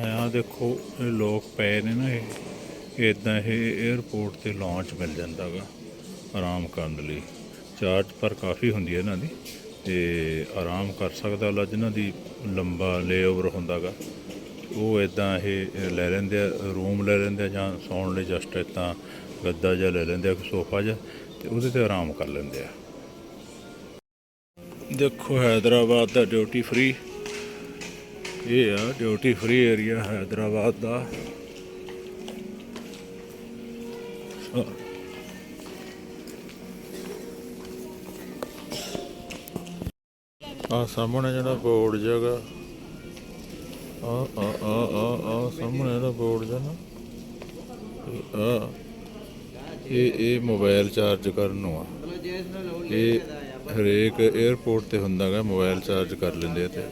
ਆ ਦੇਖੋ, ਇਹ ਲੋਕ ਪਏ ਨੇ ਨਾ ਇਹ। ਇਦਾਂ ਇਹ 에어ਪੋਰਟ ਤੇ ਲਾਂਚ ਮਿਲ ਜਾਂਦਾਗਾ ਆਰਾਮ ਕਰਨ ਲਈ। ਚਾਰਜ ਪਰ ਕਾਫੀ ਹੁੰਦੀ ਹੈ ਇਹਨਾਂ ਦੀ, ਤੇ ਆਰਾਮ ਕਰ ਸਕਦਾ ਲਾ ਜਿਨ੍ਹਾਂ ਦੀ, ਲੰਬਾ ਲੇਓਵਰ ਹੁੰਦਾਗਾ ਉਹ ਇਦਾਂ ਇਹ ਲੈ ਲੈਂਦੇ ਆ ਰੂਮ ਲੈ ਲੈਂਦੇ ਆ ਜਾਂ ਸੌਣ ਲਈ ਜਸਟ ਇਦਾਂ ਗੱਦਾ ਜਿਹਾ ਲੈ ਲੈਂਦੇ ਆ, ਕੋਈ ਸੋਫਾ ਜਿਹਾ, ਤੇ ਉਹਦੇ ਤੇ ਆਰਾਮ ਕਰ ਲੈਂਦੇ ਆ। ਦੇਖੋ, ਹੈਦਰਾਬਾਦ ਦਾ ਡਿਊਟੀ ਫ੍ਰੀ ਇਹ ਆ ਡਿਊਟੀ ਫ੍ਰੀ ਏਰੀਆ ਹੈਦਰਾਬਾਦ ਦਾ। ਸੋ, ਆਹ ਸਾਹਮਣੇ ਜਿਹੜਾ ਬੋਰਡ ਜਗਾ ਆ ਆ ਆ ਆ ਆ ਸਾਹਮਣੇ ਜਿਹੜਾ ਬੋਰਡ ਜਿਹਾ ਨਾ। ਇਹ ਆ ਇਹ ਇਹ ਮੋਬਾਈਲ ਚਾਰਜ ਕਰਨ ਨੂੰ ਆ। ਇਹ ਹਰੇਕ 에어ਪੋਰਟ ਤੇ ਹੁੰਦਾਗਾ ਮੋਬਾਈਲ ਚਾਰਜ ਕਰ ਲੈਂਦੇ ਆ ਤੇ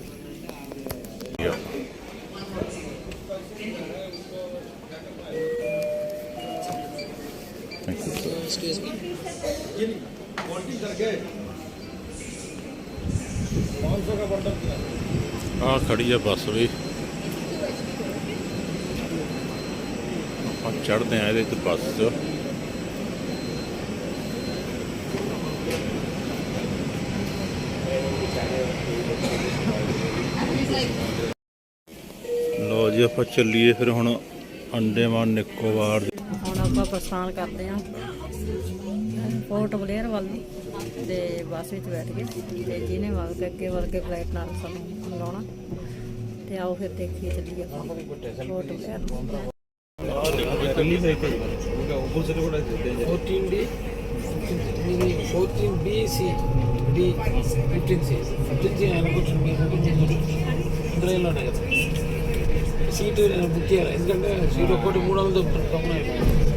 ਆ ਖੜੀ ਆ ਬੱਸ ਵੀ। ਆਪਾਂ ਚੜਦੇ ਆ ਇਹਦੇ ਤੇ ਬੱਸ 'ਚ। ਲੋ ਜੀ, ਆਪਾਂ ਚੱਲੀਏ ਫਿਰ ਹੁਣ ਅੰਡੇਮਾਨ ਨਿਕੋਬਾਰ ਦੇ। ਹੁਣ ਆਪਾਂ ਪ੍ਰਸਥਾਨ ਕਰਦੇ ਹਾਂ ਪੋਰਟ ਬਲੇਅਰ ਵੱਲ ਨੂੰ। ਤੇ ਬੱਸ ਵਿੱਚ ਬੈਠ ਕੇ ਤੇ ਜਿਹਨੇ ਵੱਲ ਕੇ ਅੱਗੇ ਵੱਲ ਕੇ ਫਲਾਈਟ ਨਾਲ ਸਾਨੂੰ ਲਾਉਣਾ ਤੇ ਆਓ ਫਿਰ ਦੇਖੀਏ ਚੱਲੀਏ ਆਪਾਂ ਪੋਰਟ ਬਲੇਅਰ ਨੂੰ 14D, 14B, C, D, 15C. 15C ఆయన కూర్చుని ఇంద్రయ్యలో ఉన్నాయి కదా సీటు నేను బుక్ చేయాలి ఎందుకంటే సీట్ ఒక్కటి మూడు వందలు కమ్మున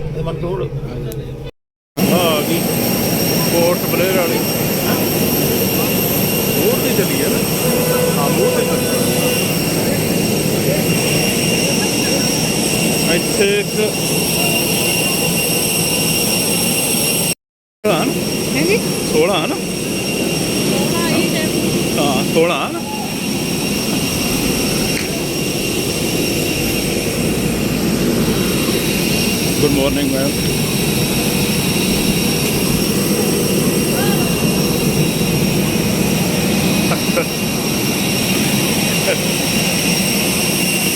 అది మన తోడు ਇੱਥੇ ਇੱਕ ਹਾਂ ਹਾਂਜੀ 16 ਹੈ ਨਾ ਹਾਂ 16 ਹੈ ਨਾ ਗੁੱਡ ਮਾਰਨਿੰਗ ਮੈਮ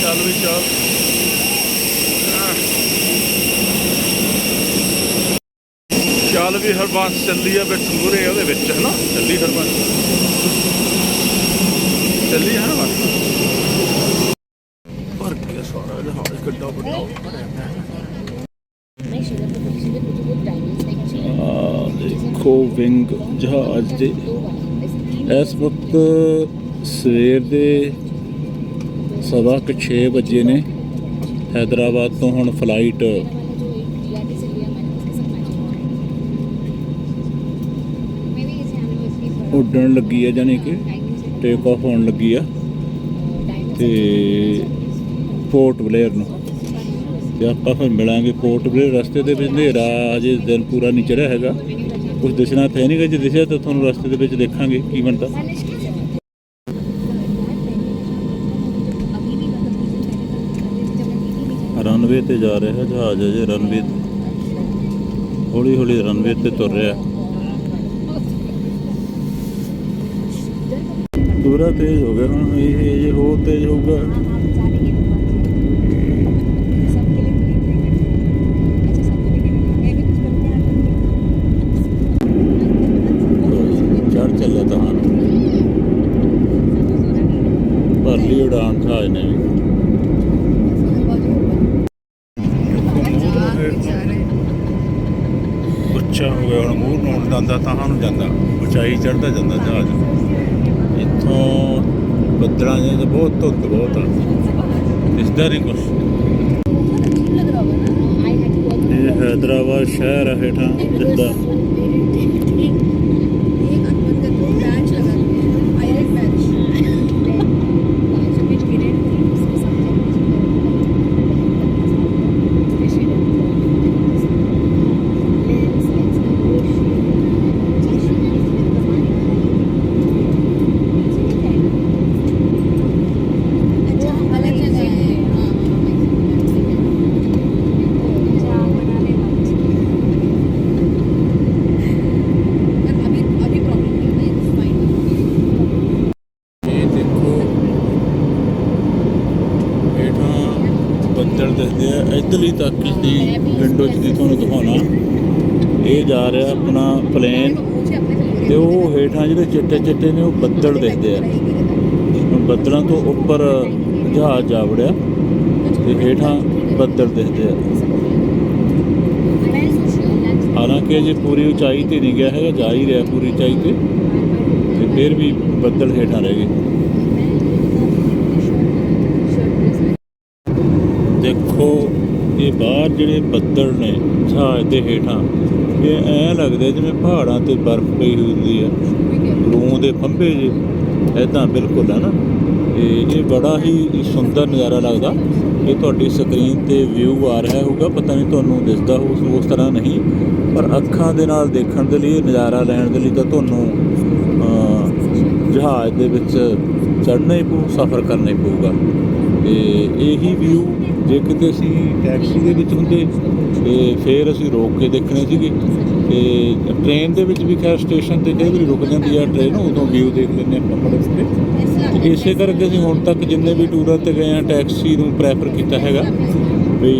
ਚੱਲ ਵੀ ਚੱਲ ਚੱਲ ਵੀ ਹਰਬੰਸ ਚੱਲੀ ਆ ਵਿੱਚ ਮੂਰੇ ਉਹਦੇ ਵਿੱਚ ਹੈ ਨਾ ਚੱਲੀ ਹਰਬੰਸ ਚੱਲੀ ਹੈ ਬਸ। ਭਰ ਕੇ ਸਾਰਾ ਜਹਾਜ਼ ਕਿੱਡਾ ਵੱਡਾ ਦੇਖੋ, ਵਿੰਗ ਜਹਾਜ਼ ਦੇ। ਇਸ ਵਕਤ ਸਵੇਰ ਦੇ ਸਵਾ ਕੁ 6 ਵਜੇ ਨੇ। ਹੈਦਰਾਬਾਦ ਤੋਂ ਹੁਣ ਫਲਾਈਟ ਉੱਡਣ ਲੱਗੀ ਆ ਜਾਨੀ ਕਿ ਟੇਕ ਆਫ ਹੋਣ ਲੱਗੀ ਆ ਤੇ ਪੋਰਟ ਬਲੇਅਰ ਨੂੰ। ਤੇ ਆਪਾਂ ਫਿਰ ਮਿਲਾਂਗੇ ਪੋਰਟ ਬਲੇਅਰ ਰਸਤੇ ਦੇ ਵਿੱਚ ਹਨੇਰਾ ਅਜੇ ਦਿਨ ਪੂਰਾ ਨਹੀਂ ਚੜਿਆ ਹੈਗਾ। ਕੁਝ ਦਿਸਣਾ ਤਾਂ ਨਹੀਂ ਨਹੀਂਗਾ ਜੇ ਦਿਸਿਆ ਤਾਂ ਤੁਹਾਨੂੰ ਰਸਤੇ ਦੇ ਵਿੱਚ ਦੇਖਾਂਗੇ। ਕੀ ਬਣਦਾ? ਰਨਵੇ ਤੇ ਜਾ ਰਿਹਾ ਜਹਾਜ਼ ਅਜੇ ਰਨਵੇ ਹੌਲੀ ਹੌਲੀ ਰਨਵੇ ਤੇ ਤੁਰ ਰਿਹਾ। ਪੂਰਾ ਤੇਜ਼ ਹੋ ਗਿਆ ਹੁਣ ਇਹ ਜੇ ਹੋਰ ਤੇਜ਼ ਹੋਊਗਾ ਚੜ ਚੱਲਿਆ ਤਾਂ ਹਨ ਭਰ ਲਈ ਉਡਾਨ ਜਹਾਜ਼ ਨੇ ਵੀ ਉੱਚਾ ਹੋ ਗਿਆ ਹੁਣ ਮੂੰਹ ਨੂੰ ਜਾਂਦਾ ਤਾਂ ਨੂੰ ਜਾਂਦਾ ਉਚਾਈ ਚੜਦਾ ਜਾਂਦਾ ਜਹਾਜ਼ ਇੱਥੋਂ ਬੱਦਲਾਂ ਤੇ ਬਹੁਤ ਆ ਦਿਸਦਾ ਨਹੀਂ ਕੁਛ ਇਹ ਹੈਦਰਾਬਾਦ ਸ਼ਹਿਰ ਹੈ ਹੇਠਾਂ ਜਿੱਦਾਂ ਬੱਦਲ ਦਿਖਦੇ ਆ। ਇੱਧਰਲੀ ਤੱਕ ਦੀ ਵਿੰਡੋ 'ਚ ਦੀ ਤੁਹਾਨੂੰ ਦਿਖਾਉਣਾ। ਇਹ ਜਾ ਰਿਹਾ ਆਪਣਾ ਪਲੇਨ ਤੇ ਉਹ ਹੇਠਾਂ ਜਿਹੜੇ ਚਿੱਟੇ ਚਿੱਟੇ ਨੇ, ਉਹ ਬੱਦਲ ਦਿਖਦੇ ਆ। ਬੱਦਲਾਂ ਤੋਂ ਉੱਪਰ ਜਹਾਜ਼ ਜਾ ਵੜਿਆ ਤੇ ਹੇਠਾਂ ਬੱਦਲ ਦਿਖਦੇ ਆ। ਹਾਲਾਂਕਿ ਅਜੇ ਪੂਰੀ ਉਚਾਈ ਤੇ ਨਹੀਂ ਗਿਆ ਹੈਗਾ, ਜਾ ਹੀ ਰਿਹਾ ਪੂਰੀ ਉਚਾਈ ਤੇ। ਤੇ ਫਿਰ ਵੀ ਬੱਦਲ ਹੇਠਾਂ ਰਹਿ ਗਏ ਦੇਖੋ ਇਹ ਬਾਹਰ ਜਿਹੜੇ ਬੱਦਲ ਨੇ ਜਹਾਜ਼ ਦੇ ਹੇਠਾਂ, ਇਹ ਐ ਲੱਗਦਾ ਜਿਵੇਂ ਪਹਾੜਾਂ ਤੇ ਬਰਫ਼ ਪਈ ਹੁੰਦੀ ਆ। ਲੂੰ ਦੇ ਫੰਬੇ ਜੇ ਐਦਾਂ ਬਿਲਕੁਲ ਹੈ ਨਾ। ਤੇ ਇਹ ਬੜਾ ਹੀ ਸੁੰਦਰ ਨਜ਼ਾਰਾ ਲੱਗਦਾ। ਇਹ ਤੁਹਾਡੀ ਸਕਰੀਨ ਤੇ ਵਿਊ ਆ ਰਿਹਾ ਹੋਊਗਾ, ਪਤਾ ਨਹੀਂ ਤੁਹਾਨੂੰ ਦਿਸਦਾ ਹੋ ਉਸ ਤਰ੍ਹਾਂ ਨਹੀਂ। ਪਰ ਅੱਖਾਂ ਦੇ ਨਾਲ ਦੇਖਣ ਦੇ ਲਈ, ਨਜ਼ਾਰਾ ਲੈਣ ਦੇ ਲਈ ਤਾਂ ਤੁਹਾਨੂੰ ਜਹਾਜ਼ ਦੇ ਵਿੱਚ ਚੜ੍ਹਨਾ ਹੀ ਪਊ, ਸਫ਼ਰ ਕਰਨਾ ਹੀ ਪਊਗਾ। ਤੇ ਇਹੀ ਵਿਊ ਜੇ ਕਿਤੇ ਅਸੀਂ ਟੈਕਸੀ ਦੇ ਵਿੱਚ ਹੁੰਦੇ, ਤੇ ਫਿਰ ਅਸੀਂ ਰੋਕ ਕੇ ਦੇਖਣੇ ਸੀਗੇ। ਤੇ ਟ੍ਰੇਨ ਦੇ ਵਿੱਚ ਵੀ ਖੈਰ ਸਟੇਸ਼ਨ ਤੇ ਕਈ ਵਾਰੀ ਰੁਕ ਜਾਂਦੀ ਆ ਟ੍ਰੇਨ, ਉਦੋਂ ਵਿਊ ਦੇਖ ਲੈਂਦੇ ਆਪਾਂ ਬੜੇ ਬੜੇ ਤੇ ਇਸੇ ਕਰਕੇ ਅਸੀਂ ਹੁਣ ਤੱਕ ਜਿੰਨੇ ਵੀ ਟੂਰਾਂ ਤੇ ਗਏ ਆ, ਟੈਕਸੀ ਨੂੰ ਪ੍ਰੈਫਰ ਕੀਤਾ ਹੈਗਾ। ਵੀ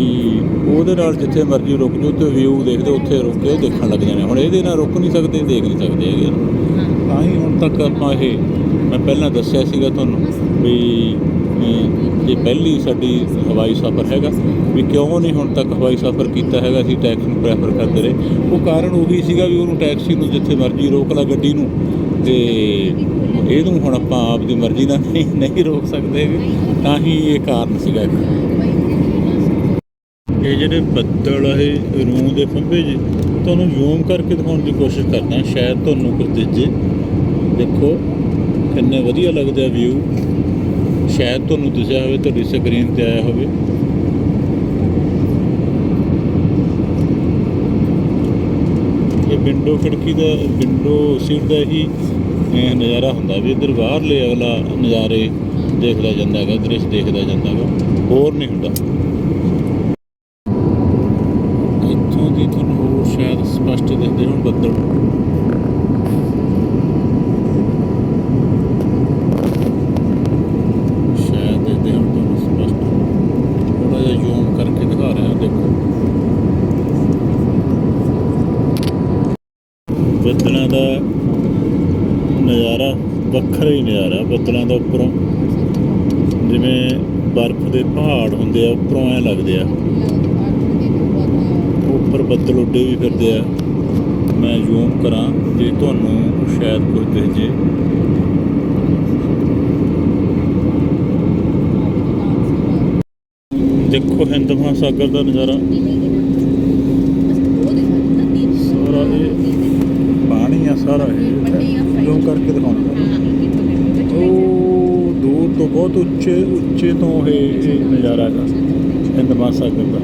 ਉਹਦੇ ਨਾਲ ਜਿੱਥੇ ਮਰਜ਼ੀ ਰੁਕ ਜਾਓ ਤੇ ਵਿਊ ਦੇਖਦੇ, ਉੱਥੇ ਰੁਕ ਕੇ ਦੇਖਣ ਲੱਗ ਜਾਣੇ ਹੁਣ ਇਹਦੇ ਨਾਲ ਰੁਕ ਨਹੀਂ ਸਕਦੇ, ਦੇਖ ਨਹੀਂ ਸਕਦੇ ਹੈਗੇ। ਤਾਂ ਹੀ ਹੁਣ ਤੱਕ ਆਪਾਂ ਇਹ, ਮੈਂ ਪਹਿਲਾਂ ਦੱਸਿਆ ਸੀਗਾ ਤੁਹਾਨੂੰ ਵੀ ਇਹ ਪਹਿਲੀ ਸਾਡੀ ਹਵਾਈ ਸਫ਼ਰ ਹੈਗਾ, ਵੀ ਕਿਉਂ ਨਹੀਂ ਹੁਣ ਤੱਕ ਹਵਾਈ ਸਫ਼ਰ ਕੀਤਾ ਹੈਗਾ, ਅਸੀਂ ਟੈਕਸੀ ਨੂੰ ਪ੍ਰੈਫਰ ਕਰਦੇ ਰਹੇ। ਉਹ ਕਾਰਨ ਉਹੀ ਸੀਗਾ ਵੀ ਉਹਨੂੰ ਟੈਕਸੀ ਨੂੰ ਜਿੱਥੇ ਮਰਜ਼ੀ ਰੋਕ ਲਾ ਗੱਡੀ ਨੂੰ, ਤੇ ਇਹਨੂੰ ਹੁਣ ਆਪਾਂ ਆਪ ਦੀ ਮਰਜ਼ੀ ਨਾਲ ਨਹੀਂ ਨਹੀਂ ਰੋਕ ਸਕਦੇ ਹੈਗੇ। ਤਾਂ ਹੀ ਇਹ ਕਾਰਨ ਸੀਗਾ ਇਹ ਜਿਹੜੇ ਬੱਦਲ ਆ, ਇਹ ਰੂਹ ਦੇ ਫੰਬੇ ਜੀ ਤੁਹਾਨੂੰ ਜ਼ੂਮ ਕਰਕੇ ਦਿਖਾਉਣ ਦੀ ਕੋਸ਼ਿਸ਼ ਕਰਦਾ, ਸ਼ਾਇਦ ਤੁਹਾਨੂੰ ਕੁਝ ਦਿਖੇ। ਦੇਖੋ, ਕਿੰਨੇ ਵਧੀਆ ਲੱਗਦਾ ਵਿਊ ਸ਼ਾਇਦ ਤੁਹਾਨੂੰ ਦਿਸਿਆ ਹੋਵੇ, ਤੁਹਾਡੀ ਸਕਰੀਨ ਤੇ ਆਇਆ ਹੋਵੇ। ਇਹ ਵਿੰਡੋ ਖਿੜਕੀ ਦਾ ਵਿੰਡੋ ਸੀਟ ਦਾ ਹੀ ਨਜ਼ਾਰਾ ਹੁੰਦਾ ਵੀ ਇੱਧਰ ਬਾਹਰਲੇ ਅਗਲਾ ਨਜ਼ਾਰੇ ਦੇਖਦਾ ਜਾਂਦਾ ਹੈਗਾ, ਦ੍ਰਿਸ਼ ਦੇਖਦਾ ਜਾਂਦਾ ਹੈਗਾ, ਹੋਰ ਨਹੀਂ ਹੁੰਦਾ ਇੱਥੋਂ ਦੀ ਤੁਹਾਨੂੰ ਹੋਰ ਸ਼ਾਇਦ ਸਪਸ਼ਟ ਦਿਖਦੇ ਹੋਣ ਬੱਦਲ ਸ਼ਾਇਦ ਦਿਖਦੇ ਹੋਣ ਤੁਹਾਨੂੰ ਸਪਸ਼ਟ ਥੋੜਾ ਜਿਹਾ ਜ਼ੂਮ ਕਰਕੇ ਦਿਖਾ ਰਿਹਾ ਦੇਖੋ ਬੱਦਲਾਂ ਦਾ ਨਜ਼ਾਰਾ ਵੱਖਰਾ ਹੀ ਨਜ਼ਾਰਾ ਬੱਦਲਾਂ ਦਾ ਉੱਪਰੋਂ। ਜਿਵੇਂ ਬਰਫ਼ ਦੇ ਪਹਾੜ ਹੁੰਦੇ ਆ ਉੱਪਰੋਂ ਐ ਲੱਗਦੇ ਆ। ਉੱਪਰ ਬੱਦਲ ਉੱਡੇ ਵੀ ਫਿਰਦੇ ਆ। ਮੈਂ ਜ਼ੂਮ ਕਰਾਂ ਜੇ ਤੁਹਾਨੂੰ ਸ਼ਾਇਦ ਕੁਝ ਦਿਖ ਜੇ। ਦੇਖੋ ਹਿੰਦ ਮਹਾਸਾਗਰ ਦਾ ਨਜ਼ਾਰਾ। ਸਾਰਾ ਇਹ ਪਾਣੀ ਆ ਸਾਰਾ ਇਹ। ਜ਼ੂਮ ਕਰਕੇ ਦਿਖਾਉਣਾ ਉਹ ਦੂਰ ਤੋਂ ਬਹੁਤ ਉੱਚੇ ਉੱਚੇ ਤੋਂ ਇਹ ਇਹ ਨਜ਼ਾਰਾ ਹੈਗਾ। ਹਿੰਦ ਮਹਾਸਾਗਰ ਦਾ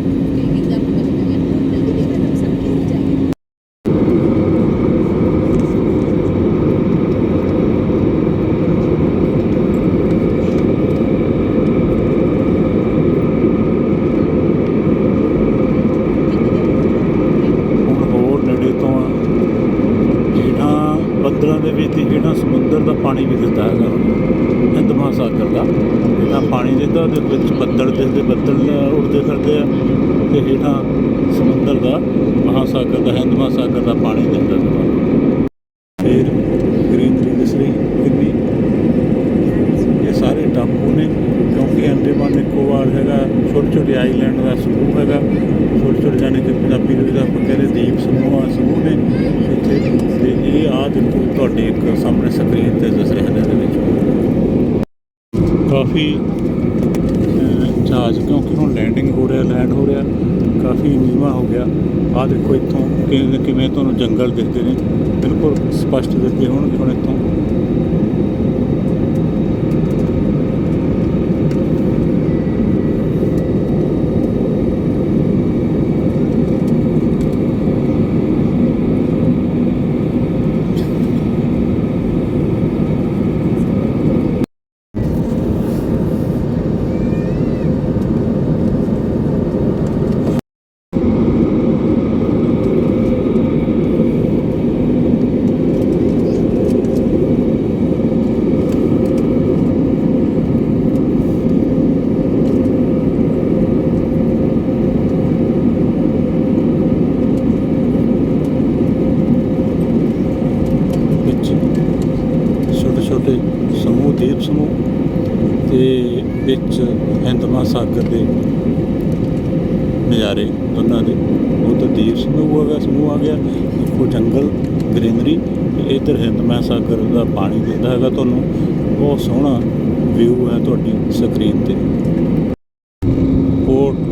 ਹੁਣ ਹੋਰ ਨੇੜੇ ਤੋਂ ਆ ਹੇਠਾਂ ਬੱਦਲਾਂ ਦੇ ਵਿੱਚ ਹੀ ਹੇਠਾਂ ਸਮੁੰਦਰ ਦਾ ਪਾਣੀ ਵੀ ਦਿਸਦਾ ਹੈਗਾ ਹੁਣ ਦਾ ਇਹਨਾਂ ਪਾਣੀ ਦਿਸਦਾ ਉਹਦੇ ਵਿੱਚ ਬੱਦਲ ਦਿਸਦੇ ਬੱਦਲ ਉੱਡਦੇ ਫਿਰਦੇ ਆ। ਤੇ ਹੇਠਾਂ ਸਮੁੰਦਰ ਦਾ ਮਹਾਸਾਗਰ ਦਾ, ਹਿੰਦ ਮਹਾਸਾਗਰ ਦਾ ਪਾਣੀ ਦਿਸਦਾ ਤੁਹਾਨੂੰ ਫਿਰ ਗ੍ਰੀਨਰੀ ਦਿਸ ਰਹੀ ਕਿੰਨੀ ਇਹ ਸਾਰੇ ਟਾਪੂ ਨੇ ਕਿਉਂਕਿ ਅੰਡੇਮਾਨ ਨਿਕੋਬਾਰ ਹੈਗਾ ਛੋਟੇ ਛੋਟੇ ਆਈਲੈਂਡ ਦਾ ਸਮੂਹ ਹੈਗਾ ਛੋਟੇ ਛੋਟੇ ਜਾਨੇ ਕਿ ਪੰਜਾਬੀ ਦੇ ਵਿੱਚ ਆਪਾਂ ਕਹਿੰਦੇ ਦੀਪ ਸਮੂਹ ਆ ਸਮੂਹ ਨੇ ਇੱਥੇ ਤੇ ਇਹ ਆ ਦੇਖੋ ਤੁਹਾਡੇ ਇੱਕ ਸਾਹਮਣੇ ਸਕਰੀਨ ਤੇ ਦਿਸ ਰਿਹਾ ਨੇ ਇਹਦੇ ਵਿੱਚ ਕਾਫੀ ਅਹ, ਜਹਾਜ਼ ਕਿਉਂਕਿ ਹੁਣ ਲੈਂਡਿੰਗ ਹੋ ਰਿਹਾ ਲੈਂਡ ਹੋ ਰਿਹਾ ਕਾਫੀ ਨੀਵਾਂ ਹੋ ਗਿਆ ਆ ਦੇਖੋ ਇੱਥੋਂ ਕਿਵੇਂ ਕਿਵੇਂ ਤੁਹਾਨੂੰ ਜੰਗਲ ਦਿਖਦੇ ਦੀਪ ਸਮੂਹ ਤੇ ਵਿੱਚ ਹਿੰਦ ਸਾਗਰ ਦੇ ਨਜ਼ਾਰੇ, ਦੋਨਾਂ ਦੇ। ਉਹ ਤਾਂ ਦੀਪ ਸਮੂਹ ਹੋ ਗਿਆ, ਸਮੂਹ ਆ ਗਿਆ। ਇੱਕੋ ਜੰਗਲ, ਗ੍ਰੀਨਰੀ, ਤੇ ਇਧਰ ਹਿੰਦਮਾ ਸਾਗਰ ਦਾ ਪਾਣੀ ਦਿੰਦਾ ਹੈਗਾ ਤੁਹਾਨੂੰ। ਬਹੁਤ ਸੋਹਣਾ ਵਿਊ ਹੈ ਤੁਹਾਡੀ ਸਕਰੀਨ ਤੇ।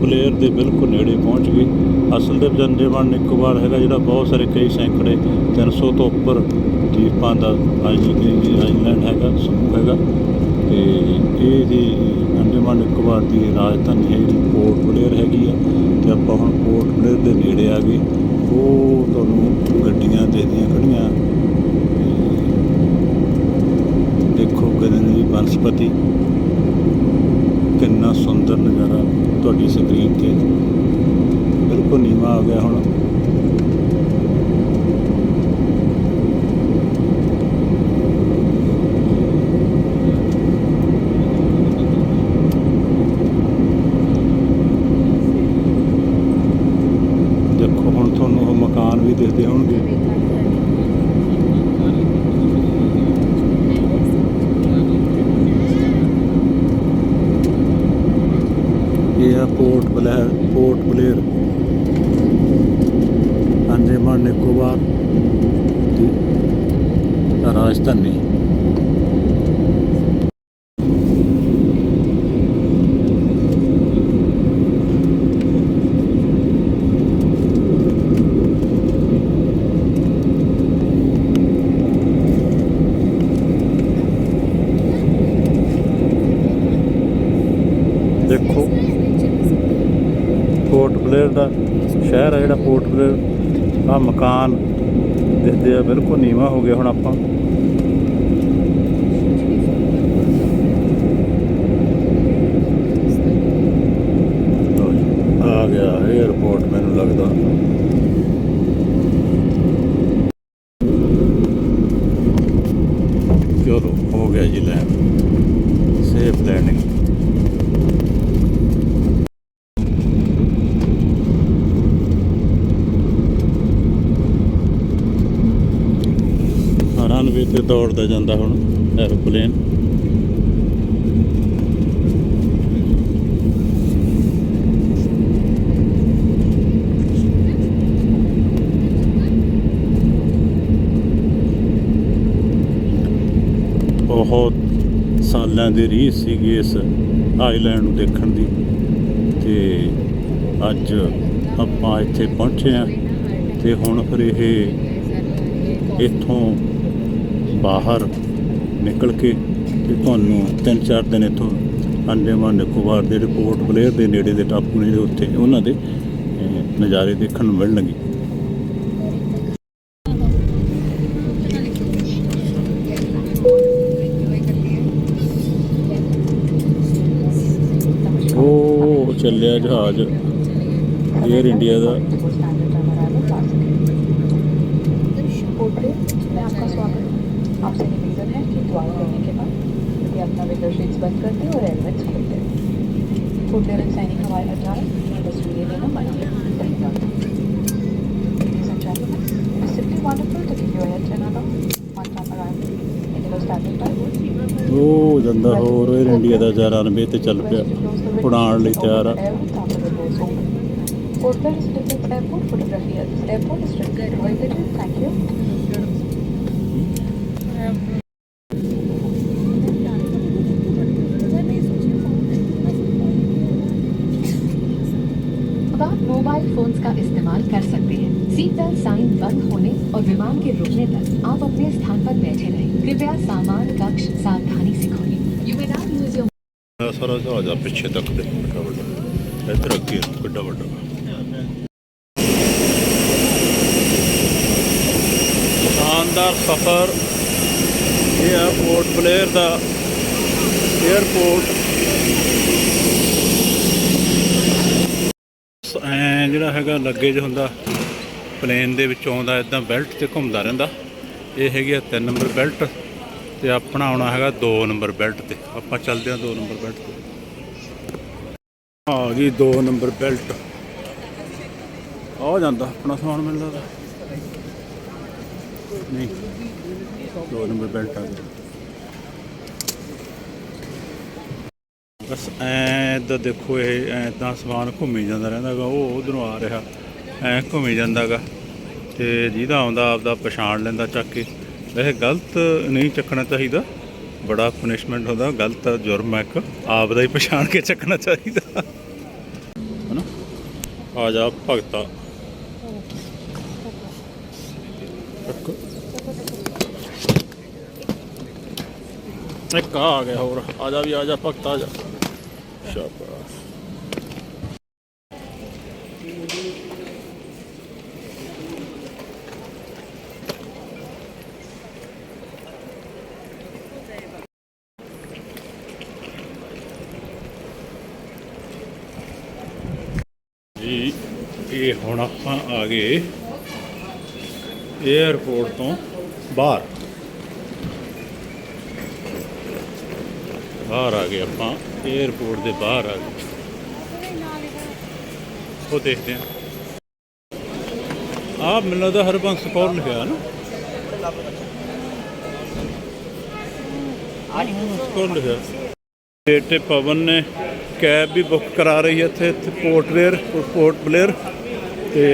ਪੋਰਟ ਬਲੇਅਰ ਦੇ ਬਿਲਕੁਲ ਨੇੜੇ ਪਹੁੰਚ ਗਏ ਅਸਲ ਦੇ ਵਿੱਚ ਅੰਡੇਮਾਨ ਨਿਕੋਬਾਰ ਹੈਗਾ ਜਿਹੜਾ ਬਹੁਤ ਸਾਰੇ ਕਈ ਸੈਂਕੜੇ 300 ਤੋਂ ਉੱਪਰ ਦੀਪਾਂ ਦਾ ਆਈਲੈਂਡ ਆਈਲੈਂਡ ਹੈਗਾ ਸਮੂਹ ਹੈਗਾ। ਤੇ ਇਹ ਦੀ ਅੰਡੇਮਾਨ ਨਿਕੋਬਾਰ ਦੀ ਰਾਜਧਾਨੀ ਹੈ ਜਿਹੜੀ ਪੋਰਟ ਬਲੇਅਰ ਹੈਗੀ ਆ ਤੇ ਆਪਾਂ ਹੁਣ ਪੋਰਟ ਬਲੇਅਰ ਦੇ ਨੇੜੇ ਆ ਗਏ। ਉਹ ਤੁਹਾਨੂੰ ਗੱਡੀਆਂ ਦੇਖਦੀਆਂ ਖੜੀਆਂ। ਤੇ ਦੇਖੋ ਜੀ ਬਨਸਪਤੀ। ਕਿੰਨਾ ਸੁੰਦਰ ਨਜ਼ਾਰਾ। ਤੁਹਾਡੀ ਸਕਰੀਨ ਤੇ। ਬਿਲਕੁਲ ਨੀਵਾ ਆ ਗਿਆ ਹੁਣ ਦੇਖੋ ਹੁਣ ਤੁਹਾਨੂੰ ਉਹ ਮਕਾਨ ਵੀ ਦਿਖਦੇ ਹੋਣਗੇ ਇਹ ਆ ਪੋਰਟ ਬਲੇਅਰ ਪੋਰਟ ਬਲੇਅਰ ਅੰਡੇਮਾਨ ਨਿਕੋਬਾਰ ਦੀ ਰਾਜਧਾਨੀ ਦੇਖੋ ਪੋਰਟ ਬਲੇਅਰ ਦਾ ਸ਼ਹਿਰ ਆ ਮਕਾਨ, ਦਿਖਦੇ ਆ, ਬਿਲਕੁਲ ਨੀਵਾ ਹੋ ਗਿਆ ਹੁਣ ਆਪਾਂ। ਆ ਗਿਆ 에어ਪੋਰਟ ਮੈਨੂੰ ਲੱਗਦਾ। ਚਲੋ, ਹੋ ਗਿਆ ਜੀ ਲੈਂਡ ਸੇਫ ਲੈਂਡਿੰਗ ਰਨਵੇ ਤੇ ਦੌੜਦਾ ਜਾਂਦਾ ਹੁਣ ਐਰੋਪਲੇਨ। ਬਹੁਤ ਸਾਲਾਂ ਦੀ ਰੀਸ ਸੀਗੀ ਇਸ ਆਈਲੈਂਡ ਨੂੰ ਦੇਖਣ ਦੀ ਤੇ ਅੱਜ ਆਪਾਂ ਇੱਥੇ ਪਹੁੰਚੇ ਆ ਤੇ ਹੁਣ ਫਿਰ ਇਹ ਇੱਥੋਂ ਬਾਹਰ ਨਿਕਲ ਕੇ ਤੇ ਤੁਹਾਨੂੰ ਤਿੰਨ ਚਾਰ ਦਿਨ ਇੱਥੋਂ ਅੰਡੇਮਾਨ ਨਿਕੋਬਾਰ ਦੇ ਰਿਪੋਰਟ, ਬਲੇਅਰ ਦੇ ਨੇੜੇ ਦੇ ਟਾਪੂ ਨੇ ਉੱਥੇ ਉਹਨਾਂ ਦੇ ਨਜ਼ਾਰੇ ਦੇਖਣ ਨੂੰ ਮਿਲਣਗੇ ਉਹ ਚੱਲਿਆ ਜਹਾਜ਼ 에ਅਰ ਇੰਡੀਆ ਦਾ। करते और एलवेट छोड़ते छोटे रासायनिक हवाई अड्डा तस्वीरें लेना मना Ladies and gentlemen, it is simply wonderful to give your head another one time around. It was started by ਉਹ ਜਾਂਦਾ ਹੋਰ ਇਹ ਇੰਡੀਆ ਦਾ ਜਾਰਾ ਰਨਵੇ ਤੇ ਚੱਲ ਪਿਆ ਉਡਾਣ ਲਈ ਤਿਆਰ ਆ Portal is different airport photography at this airport is strictly prohibited. Thank you. का इस्तेमाल कर सकते हैं सीट बेल्ट साइन बंद होने और विमान के रुकने तक आप अपने स्थान पर बैठे रहें कृपया सामान कक्ष सावधानी से खोलें you may not use your ਸਾਰਾ ਜਹਾਜ਼ ਆ ਪਿੱਛੇ ਤੱਕ ਦੇ ਵੱਡਾ ਵੱਡਾ ਇੱਧਰ ਅੱਗੇ ਵੱਡਾ ਵੱਡਾ ਸ਼ਾਨਦਾਰ ਸਫ਼ਰ ਇਹ ਆ ਪੋਰਟ ਬਲੇਅਰ ਦਾ 에어ਪੋਰਟ ਜਿਹੜਾ ਹੈਗਾ ਲੱਗੇਜ ਹੁੰਦਾ ਪਲੇਨ ਦੇ ਵਿੱਚ ਆਉਂਦਾ ਇਦਾਂ ਬੈਲਟ ਤੇ ਘੁੰਮਦਾ ਰਹਿੰਦਾ। ਇਹ ਹੈਗੀ ਆ 3 ਨੰਬਰ ਬੈਲਟ ਤੇ ਆਪਣਾ ਆਉਣਾ ਹੈਗਾ 2 ਨੰਬਰ ਬੈਲਟ ਤੇ। ਆਪਾਂ ਚੱਲਦੇ ਹਾਂ 2 ਨੰਬਰ ਬੈਲਟ ਤੇ। ਆ ਗਈ 2 ਨੰਬਰ ਬੈਲਟ ਆ ਜਾਂਦਾ, ਆਪਣਾ ਸਮਾਨ ਮਿਲਦਾ ਤਾ। ਨਹੀਂ 2 ਨੰਬਰ ਬੈਲਟ ਆ ਗਿਆ ਬਸ ਐ ਤਾਂ ਦੇਖੋ ਇਹ, ਐ ਤਾਂ ਸਮਾਨ ਘੁੰਮੀ ਜਾਂਦਾ ਰਹਿੰਦਾ ਗਾ ਉਹ ਉਧਰੋਂ ਆ ਰਿਹਾ, ਐ ਘੁੰਮੀ ਜਾਂਦਾਗਾ ਤੇ ਜਿਹਦਾ ਆਉਂਦਾ ਆਪਦਾ ਪਛਾਣ ਲੈਂਦਾ ਚੱਕ ਕੇ। ਵੈਸੇ ਗਲਤ ਨਹੀਂ ਚੱਕਣਾ ਚਾਹੀਦਾ, ਬੜਾ ਪਨਿਸ਼ਮੈਂਟ ਹੁੰਦਾ, ਗਲਤ ਜੁਰਮ ਹੈ ਇੱਕ ਆਪ ਦਾ ਹੀ ਪਛਾਣ ਕੇ ਚੱਕਣਾ ਚਾਹੀਦਾ। ਹਨਾ? ਆ ਜਾ ਭਗਤਾ। ਇੱਕ ਆ ਗਿਆ ਹੋਰ, ਆ ਜਾ ਵੀ, ਆ ਜਾ ਭਗਤਾ ਆ ਜਾ। ਸ਼ਾਬਾਸ਼ uh, ਜੀ ਇਹ ਹੁਣ ਆਪਾਂ ਆ ਗਏ 에어ਪੋਰਟ ਤੋਂ ਬਾਹਰ। ਬਾਹਰ ਆ ਗਏ ਆਪਾਂ 에어ਪੋਰਟ ਦੇ ਬਾਹਰ ਆ ਗਏ। ਉਹ ਦੇਖਦੇ ਆ ਆ ਮੈਨੂੰ ਲੱਗਦਾ ਹਰਬੰਸ ਕੌਰ ਲਿਖਿਆ ਨਾ। ਕੌਣ ਲਿਖਿਆ। ਬੇਟੇ ਪਵਨ ਨੇ ਕੈਬ ਵੀ ਬੁੱਕ ਕਰਾ ਰਹੀ ਹੈ ਇੱਥੇ ਇੱਥੇ ਪੋਰਟ ਵੇਅਰ ਪੋਰਟ ਬਲੇਅਰ ਤੇ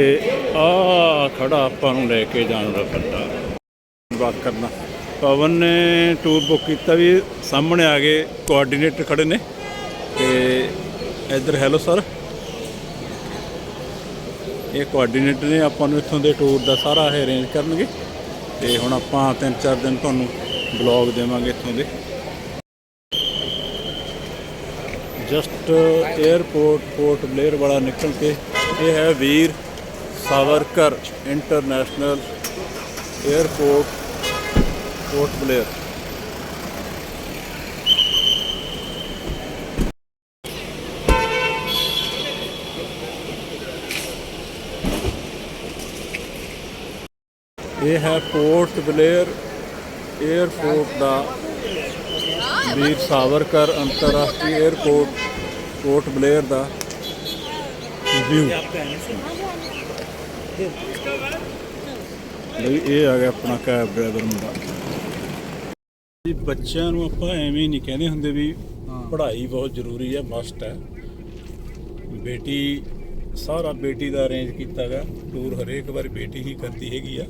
ਆ ਖੜਾ ਆਪਾਂ ਨੂੰ ਲੈ ਕੇ ਜਾਣ ਦਾ ਪੱਤਾ ਬਾਤ ਕਰਨਾ ਪਵਨ ਨੇ ਟੂਰ ਬੁੱਕ ਕੀਤਾ ਵੀ ਸਾਹਮਣੇ ਆ ਗਏ ਕੋਆਰਡੀਨੇਟਰ ਖੜੇ ਨੇ ਤੇ ਇੱਧਰ ਹੈਲੋ ਸਰ ਇਹ ਕੋਆਰਡੀਨੇਟਰ ਨੇ ਆਪਾਂ ਨੂੰ ਇੱਥੋਂ ਦੇ ਟੂਰ ਦਾ ਸਾਰਾ ਇਹ ਅਰੇਂਜ ਕਰਨਗੇ ਤੇ ਹੁਣ ਆਪਾਂ ਤਿੰਨ ਚਾਰ ਦਿਨ ਤੁਹਾਨੂੰ ਬਲੌਗ ਦੇਵਾਂਗੇ ਇੱਥੋਂ ਦੇ। ਜਸਟ 에ਅਰਪੋਰਟ ਪੋਰਟ ਬਲੇਅਰ ਵਾਲਾ ਨਿਕਲ ਕੇ ਇਹ ਹੈ ਵੀਰ ਸਾਵਰਕਰ ਇੰਟਰਨੈਸ਼ਨਲ 에ਅਰਪੋਰਟ ਬਲੇਅਰ ਇਹ ਹੈ ਪੋਰਟ ਬਲੇਅਰ 에ਅਰਪੋਰਟ ਦਾ ਵੀਰ ਸਾਵਰਕਰ ਅੰਤਰਰਾਸ਼ਟਰੀ 에ਅਰਪੋਰਟ ਪੋਰਟ ਬਲੇਅਰ ਦਾ ਵਿਊ ਇਹ ਆ ਗਿਆ ਆਪਣਾ ਕੈਬ ਡਰਾਈਵਰ ਮੁੰਡਾ। ਜੀ ਬੱਚਿਆਂ ਨੂੰ ਆਪਾਂ ਐਵੇਂ ਨਹੀਂ ਕਹਿੰਦੇ ਹੁੰਦੇ ਵੀ ਪੜ੍ਹਾਈ ਬਹੁਤ ਜ਼ਰੂਰੀ ਹੈ ਮਸਟ ਹੈ। ਬੇਟੀ ਸਾਰਾ ਬੇਟੀ ਦਾ ਅਰੇਂਜ ਕੀਤਾ ਗਾ ਟੂਰ ਹਰੇਕ ਵਾਰ ਬੇਟੀ ਹੀ ਕਰਦੀ ਹੈਗੀ ਆ।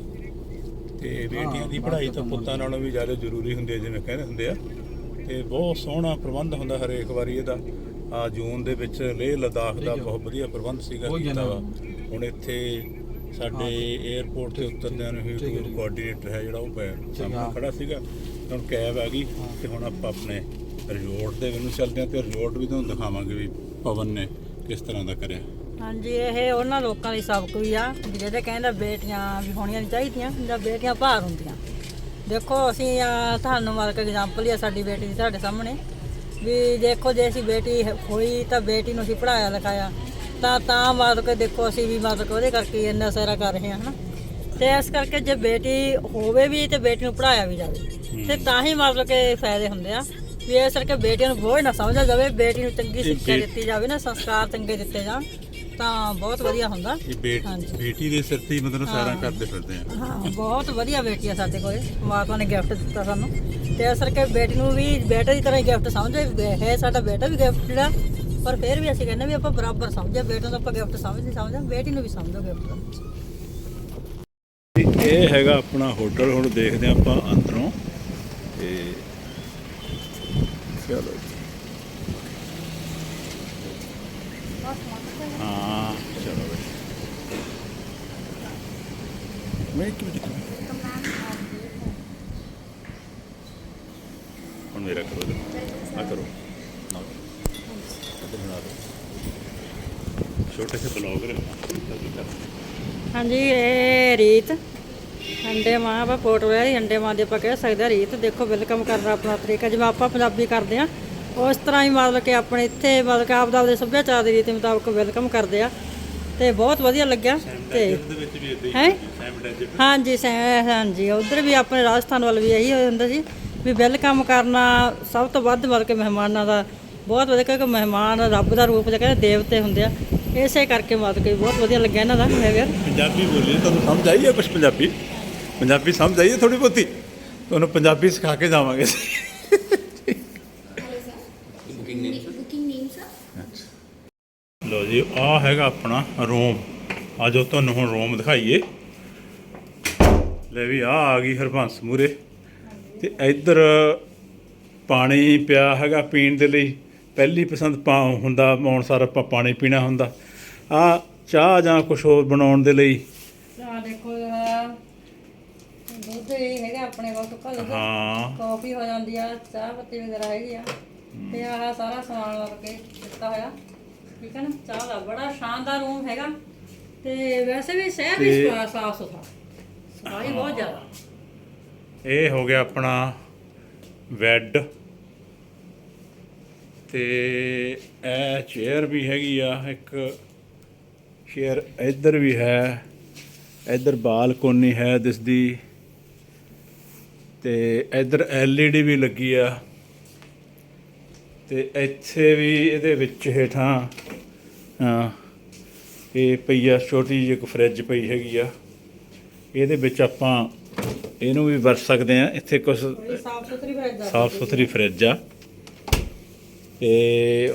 ਤੇ ਬੇਟੀਆਂ ਦੀ ਪੜ੍ਹਾਈ ਤਾਂ ਪੁੱਤਾਂ ਨਾਲੋਂ ਵੀ ਜ਼ਿਆਦਾ ਜ਼ਰੂਰੀ ਹੁੰਦੀ ਹੈ ਜਿਵੇਂ ਕਹਿੰਦੇ ਹੁੰਦੇ ਆ। ਤੇ ਬਹੁਤ ਸੋਹਣਾ ਪ੍ਰਬੰਧ ਹੁੰਦਾ ਹਰੇਕ ਵਾਰੀ ਇਹਦਾ। ਆ ਜੂਨ ਦੇ ਵਿੱਚ ਲੇਹ ਲਦਾਖ ਦਾ ਬਹੁਤ ਵਧੀਆ ਪ੍ਰਬੰਧ ਸੀਗਾ ਕੀਤਾ। ਵਾ। ਹੁਣ ਇੱਥੇ ਸਾਡੇ 에ਅਰਪੋਰਟ ਤੇ ਉਤਰਦਿਆਂ ਨੂੰ ਹੀ ਟੂਰ ਕੋਆਰਡੀਨੇਟਰ ਹੈ ਜਿਹੜਾ ਉਹ ਸਾਹਮਣੇ ਖੜਾ ਸੀਗਾ। ਹੁਣ ਕੈਬ ਆ ਗਈ ਤੇ ਹੁਣ ਆਪਾਂ ਆਪਣੇ ਰਿਜ਼ੋਰਟ ਦੇ ਵੱਲ ਚੱਲਦੇ ਹਾਂ ਤੇ ਰਿਜ਼ੋਰਟ ਵੀ ਤੁਹਾਨੂੰ ਦਿਖਾਵਾਂਗੇ ਵੀ ਪਵਨ ਨੇ ਕਿਸ ਤਰ੍ਹਾਂ ਦਾ ਕਰਿਆ। ਹਾਂਜੀ, ਇਹ ਉਹਨਾਂ ਲੋਕਾਂ ਲਈ ਸਬਕ ਵੀ ਆ, ਜਿਹੜੇ ਕਹਿੰਦਾ ਬੇਟੀਆਂ ਵੀ ਹੋਣੀਆਂ ਨਹੀਂ ਚਾਹੀਦੀਆਂ, ਜਾਂ ਬੇਟੀਆਂ ਭਾਰ ਹੁੰਦੀਆਂ। ਦੇਖੋ, ਅਸੀਂ ਤੁਹਾਨੂੰ ਮਾਰਕ ਐਗਜ਼ਾਮਪਲ ਹੀ ਆ ਸਾਡੀ ਬੇਟੀ ਦੀ ਸਾਡੇ ਸਾਹਮਣੇ। ਵੀ ਦੇਖੋ, ਜੇ ਅਸੀਂ ਬੇਟੀ ਹੋਈ ਤਾਂ ਬੇਟੀ ਨੂੰ ਅਸੀਂ ਪੜਾਇਆ ਲਿਖਾਇਆ, ਤਾਂ ਤਾਂ ਮਤਲਬ ਕਿ ਦੇਖੋ, ਅਸੀਂ ਵੀ ਮਤਲਬ ਉਹਦੇ ਕਰਕੇ ਇੰਨਾ ਸਾਰਾ ਕਰ ਰਹੇ ਹਾਂ, ਹਨਾ। ਤੇ ਇਸ ਕਰਕੇ ਜੇ ਬੇਟੀ ਹੋਵੇ ਵੀ ਤੇ ਬੇਟੀ ਨੂੰ ਪੜਾਇਆ ਵੀ ਜਾਵੇ। ਤੇ ਤਾਂ ਹੀ ਮਤਲਬ ਕਿ ਫਾਇਦੇ ਹੁੰਦੇ ਆ। ਵੀ ਇਸ ਕਰਕੇ ਬੇਟੀਆਂ ਨੂੰ ਬੋਝ ਨਾ ਸਮਝਿਆ ਜਾਵੇ ਬੇਟੀ ਨੂੰ ਚੰਗੀ ਸਿੱਖਿਆ ਦਿੱਤੀ ਜਾਵੇ ਨਾ ਸੰਸਕਾਰ ਚੰਗੇ ਦਿੱਤੇ ਜਾਣ ਤਾਂ ਬਹੁਤ ਵਧੀਆ ਹੁੰਦਾ। ਇਹ ਬੇਟ ਹਾਂਜੀ। ਬੇਟੀ ਦੇ ਸਿਰ ਤੇ ਹੀ ਮਤਲਬ ਸਾਰਾ ਕਰਦੇ ਫਿਰਦੇ ਆ। ਹਾਂ ਬਹੁਤ ਵਧੀਆ ਬੇਟੀ ਆ ਸਾਡੇ ਕੋਲੇ। ਮਾਤਾ ਨੇ ਗਿਫਟ ਦਿੱਤਾ ਸਾਨੂੰ। ਤੇ ਇਸ ਕਰਕੇ ਬੇਟੀ ਨੂੰ ਵੀ ਬੇਟੇ ਦੀ ਤਰ੍ਹਾਂ ਹੀ ਗਿਫਟ ਸਮਝੇ। ਹੈ ਸਾਡਾ ਬੇਟਾ ਵੀ ਗਿਫਟ ਜਿਹੜਾ ਪਰ ਫਿਰ ਵੀ ਅਸੀਂ ਕਹਿੰਦੇ ਵੀ ਆਪਾਂ ਬਰਾਬਰ ਸਮਝਿਆ। ਬੇਟੇ ਨੂੰ ਆਪਾਂ ਗਿਫਟ ਸਮਝਦੇ ਸਮਝਦੇ ਬੇਟੀ ਨੂੰ ਵੀ ਸਮਝੋ ਗਿਫਟ ਇਹ ਹੈਗਾ ਆਪਣਾ ਹੋਟਲ ਹੁਣ ਦੇਖਦੇ ਹਾਂ ਆਪਾਂ ਅੰਦਰੋਂ। ਤੇ ਚਲੋ ਹਾਂ, ਚਲੋ ਮੈਂ ਕਿਉਂ ਦਿਖਾਂ ਹੁਣ ਮੇਰਾ ਕਰੋ ਆ ਕਰੋ। ਨਾ ਬਣਾ ਦਿਓ। ਛੋਟੇ ਸੇ ਬਲੌਗਰ ਹਾਂਜੀ, ਇਹ ਰੀਤ। ਅੰਡੇ ਮਾਂ ਆਪਾਂ ਫੋਟੋ ਲੈ ਅੰਡੇ ਮਾਂ ਦੇ ਆਪਾਂ ਕਹਿ ਸਕਦੇ ਹਾਂ ਰੀਤ ਦੇਖੋ ਵੈਲਕਮ ਕਰਨਾ ਆਪਣਾ ਤਰੀਕਾ, ਜਿਵੇਂ ਆਪਾਂ ਪੰਜਾਬੀ ਕਰਦੇ ਆ, ਉਸ ਤਰ੍ਹਾਂ ਹੀ ਮਤਲਬ ਕਿ ਆਪਣੇ ਇੱਥੇ ਮਤਲਬ ਕਿ ਆਪਦਾ ਆਪਦੇ ਸੱਭਿਆਚਾਰ ਦੀ ਰੀਤ ਮੁਤਾਬਕ ਵੈਲਕਮ ਕਰਦੇ ਆ, ਤੇ ਬਹੁਤ ਵਧੀਆ ਲੱਗਿਆ, ਤੇ ਹੈ? ਹਾਂਜੀ ਹਾਂਜੀ, ਉਧਰ ਵੀ ਆਪਣੇ ਰਾਜਸਥਾਨ ਵੱਲ ਵੀ ਇਹੀ ਹੁੰਦਾ ਸੀ, ਵੀ ਵੈਲਕਮ ਕਰਨਾ ਸਭ ਤੋਂ ਵੱਧ ਮਤਲਬ ਕਿ ਮਹਿਮਾਨਾਂ ਦਾ, ਬਹੁਤ ਵਧੀਆ, ਕਿਉਂਕਿ ਮਹਿਮਾਨ ਰੱਬ ਦਾ ਰੂਪ ਜਿਹਾ ਕਹਿੰਦੇ ਦੇਵਤੇ ਹੁੰਦੇ ਆ, ਇਸੇ ਕਰਕੇ ਮਤਲਬ ਕਿ ਬਹੁਤ ਵਧੀਆ ਲੱਗਿਆ ਇਹਨਾਂ ਦਾ ਬਿਹੇਵੀਅਰ ਪੰਜਾਬੀ ਬੋਲੀ, ਤੁਹਾਨੂੰ ਸਮਝ ਆਈ ਹੈ ਕੁਝ ਪੰਜਾਬੀ? ਪੰਜਾਬੀ ਸਮਝ ਆਈ ਹੈ ਥੋੜੀ ਬਹੁਤੀ? ਤੁਹਾਨੂੰ ਪੰਜਾਬੀ ਸਿਖਾ ਕੇ ਜਾਵਾਂਗੇ। Booking ਲੋ ਜੀ ਆ ਹੈਗਾ ਆਪਣਾ ਰੂਮ। ਆ ਜੋ ਤੁਹਾਨੂੰ ਹੁਣ ਰੂਮ ਦਿਖਾਈਏ। ਲੈ ਵੀ ਆ ਆ ਗਈ ਹਰਬੰਸ ਮੂਰੇ ਤੇ ਇੱਧਰ ਪਾਣੀ ਪਿਆ ਹੈਗਾ ਪੀਣ ਦੇ ਲਈ। ਪਹਿਲੀ ਪਸੰਦ ਪਾ ਹੁੰਦਾ ਆਉਣ ਸਾਰ ਆਪਾਂ ਪਾਣੀ ਪੀਣਾ ਹੁੰਦਾ। ਆ ਚਾਹ ਜਾਂ ਕੁਝ ਹੋਰ ਬਣਾਉਣ ਦੇ ਲਈ। ਆ ਦੇਖੋ ਦੁੱਧ ਹੈਗਾ ਆਪਣੇ ਕੋਲ ਸੁੱਕਾ ਦੁੱਧ। ਹਾਂ। ਕਾਫੀ ਹੋ ਜਾਂਦੀ ਆ ਚਾਹ ਪੱਤੀ ਵਗੈਰਾ ਹੈਗੀ ਆ। ਤੇ ਆਹ ਸਾਰਾ ਸਮਾਨ ਲੱਗ ਕੇ ਦਿੱਤਾ ਹੋਇਆ। ਠੀਕ ਹੈ ਨਾ? ਚਾਹ ਦਾ ਬੜਾ ਸ਼ਾਨਦਾਰ ਰੂਮ ਹੈਗਾ। ਤੇ ਵੈਸੇ ਵੀ ਸ਼ਹਿਰ ਵੀ ਸਾਫ਼ ਸੁਥਰਾ। ਸਫ਼ਾਈ ਬਹੁਤ ਜ਼ਿਆਦਾ। ਇਹ ਹੋ ਗਿਆ ਆਪਣਾ ਬੈੱਡ। ਤੇ ਇਹ ਚੇਅਰ ਵੀ ਹੈਗੀ ਆ ਇੱਕ ਚੇਅਰ ਇੱਧਰ ਵੀ ਹੈ। ਇੱਧਰ ਬਾਲਕੋਨੀ ਹੈ ਦਿਸਦੀ। ਤੇ ਇੱਧਰ ਐਲਈਡੀ ਵੀ ਲੱਗੀ ਆ। ਤੇ ਇੱਥੇ ਵੀ ਇਹਦੇ ਵਿੱਚ ਹੇਠਾਂ ਇਹ ਪਈ ਆ ਛੋਟੀ ਜਿਹੀ ਇੱਕ ਫਰਿੱਜ ਪਈ ਹੈਗੀ ਆ। ਇਹਦੇ ਵਿੱਚ ਆਪਾਂ ਇਹਨੂੰ ਵੀ ਵਰਤ ਸਕਦੇ ਆ ਇੱਥੇ ਕੁਝ ਸਾਫ਼ ਸੁਥਰੀ ਫਰਿੱਜ ਆ। ਸਾਫ਼ ਸੁਥਰੀ ਫਰਿੱਜ ਆ। ਤੇ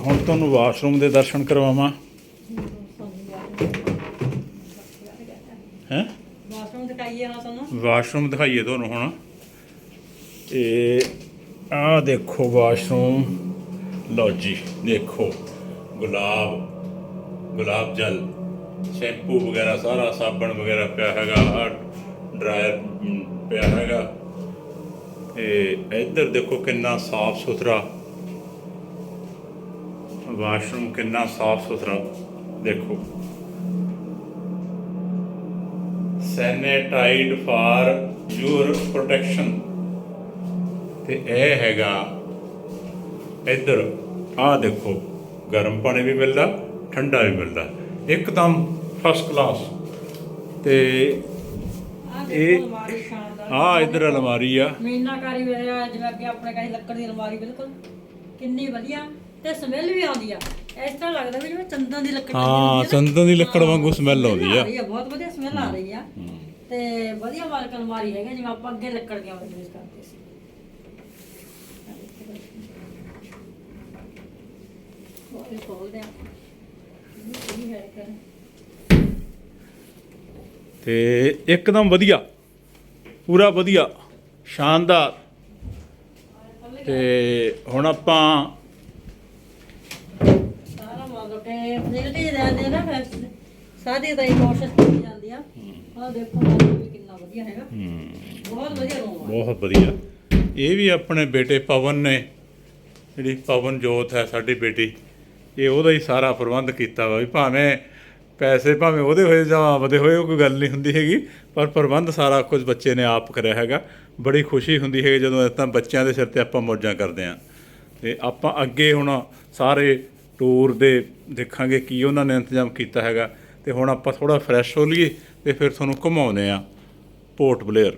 ਹੁਣ ਤੁਹਾਨੂੰ ਵਾਸ਼ਰੂਮ ਦੇ ਦਰਸ਼ਨ ਕਰਵਾਵਾਂ। ਹੈ? ਵਾਸ਼ਰੂਮ ਦਿਖਾਈਏ ਹਾਂ ਤੁਹਾਨੂੰ। ਵਾਸ਼ਰੂਮ ਦਿਖਾਈਏ ਤੁਹਾਨੂੰ ਹੁਣ। ਇਹ ਆਹ ਦੇਖੋ ਵਾਸ਼ਰੂਮ। ਲਓ ਜੀ, ਦੇਖੋ। ਗੁਲਾਬ ਗੁਲਾਬ ਜਲ। ਸ਼ੈਂਪੂ ਵਗੈਰਾ, ਸਾਰਾ ਸਾਬਣ ਵਗੈਰਾ ਪਿਆ ਹੈਗਾ ਆਹ ਡਰਾਇਰ ਪਿਆ ਹੈਗਾ। ਤੇ ਇੱਧਰ ਦੇਖੋ ਕਿੰਨਾ ਸਾਫ਼ ਸੁਥਰਾ। ਵਾਸ਼ਰੂਮ ਕਿੰਨਾ ਸਾਫ਼ ਸੁਥਰਾ, ਦੇਖੋ। Sanitized for your protection. ਤੇ ਇਹ ਹੈਗਾ ਇੱਧਰ ਆਹ ਦੇਖੋ ਗਰਮ ਪਾਣੀ ਵੀ ਮਿਲਦਾ ਠੰਡਾ ਵੀ ਮਿਲਦਾ। ਇੱਕਦਮ ਫਸਟ ਕਲਾਸ ਤੇ ਇਹ- ਆਹ ਇੱਧਰ ਅਲਮਾਰੀ ਆ। ਮੀਨਾਕਾਰੀ ਵੇਲੇ ਜਿਵੇਂ ਅੱਗੇ ਆਪਣੇ ਕਹੀ ਲੱਕੜ ਦੀ ਅਲਮਾਰੀ ਬਿਲਕੁਲ। ਕਿੰਨੀ ਵਧੀਆ। ਤੇ ਸਮੈਲ ਵੀ ਆਉਂਦੀ ਆ। ਇਸ ਤਰ੍ਹਾਂ ਲੱਗਦਾ ਵੀ ਜਿਵੇਂ ਚੰਦਨ ਦੀ ਲੱਕੜ ਹਾਂ, ਆ। ਚੰਦਨ ਦੀ ਲੱਕੜ ਵਾਂਗੂ smell ਆਉਂਦੀ ਆ। ਬਹੁਤ ਵਧੀਆ ਸਮੈਲ ਆ ਰਹੀ ਆ। ਤੇ ਵਧੀਆ ਮਾਲਕ ਅਲਮਾਰੀ ਹੈਗਾ ਜਿਵੇਂ ਆਪਾਂ ਅੱਗੇ ਲੱਕੜ ਦੀਆਂ ਯੂਜ਼ ਕਰਦੇ ਸੀ। ਬਹੁਤ ਖੋਲਦੇ ਆ। ਇਹ ਹੈ। ਕਰ ਤੇ ਇੱਕਦਮ ਵਧੀਆ। ਪੂਰਾ ਵਧੀਆ। ਸ਼ਾਨਦਾਰ। ਤੇ ਹੁਣ ਆਪਾਂ ਸਾਰਾ ਮੰਨ ਲਓ ਕਿ ਫੈਸਿਲਿਟੀ ਦੇ ਦਿੰਦੇ ਆ ਨਾ ਫਿਰ। ਸਾਡੀ ਤਾਂ ਇਹ ਕੋਸ਼ਿਸ਼ ਕੀਤੀ ਜਾਂਦੀ ਆ ਆਹ ਦੇਖੋ ਮਾਲਕ ਵੀ ਕਿੰਨਾ ਵਧੀਆ ਹੈਗਾ। ਬਹੁਤ ਵਧੀਆ ਰੂਮ ਆ। ਬਹੁਤ ਵਧੀਆ। ਇਹ ਵੀ ਆਪਣੇ ਬੇਟੇ ਪਵਨ ਨੇ। ਜਿਹੜੀ ਪਵਨ ਜੋਤ ਹੈ ਸਾਡੀ ਬੇਟੀ। ਇਹ ਉਹਦਾ ਹੀ ਸਾਰਾ ਪ੍ਰਬੰਧ ਕੀਤਾ ਵਾ ਵੀ ਭਾਵੇਂ ਪੈਸੇ ਭਾਵੇਂ ਉਹਦੇ ਹੋਏ ਜਾਂ ਆਪਦੇ ਹੋਏ, ਉਹ ਕੋਈ ਗੱਲ ਨਹੀਂ ਹੁੰਦੀ ਹੈਗੀ। ਪਰ ਪ੍ਰਬੰਧ ਸਾਰਾ ਕੁਝ ਬੱਚੇ ਨੇ ਆਪ ਕਰਿਆ ਹੈਗਾ। ਬੜੀ ਖੁਸ਼ੀ ਹੁੰਦੀ ਹੈ ਜਦੋਂ ਇਸ ਤਾਂ ਬੱਚਿਆਂ ਦੇ ਸਿਰ ਤੇ ਆਪਾਂ ਮੌਜਾਂ ਕਰਦੇ ਹਾਂ। ਤੇ ਆਪਾਂ ਅੱਗੇ ਹੁਣ ਸਾਰੇ ਟੂਰ ਦੇ ਦੇਖਾਂਗੇ ਕੀ ਉਹਨਾਂ ਨੇ ਇੰਤਜ਼ਾਮ ਕੀਤਾ ਹੈਗਾ। ਤੇ ਹੁਣ ਆਪਾਂ ਥੋੜਾ ਫਰੈਸ਼ ਹੋ ਲਈਏ ਤੇ ਫਿਰ ਤੁਹਾਨੂੰ ਘੁਮਾਉਂਦੇ ਆ ਪੋਰਟ ਬਲੇਅਰ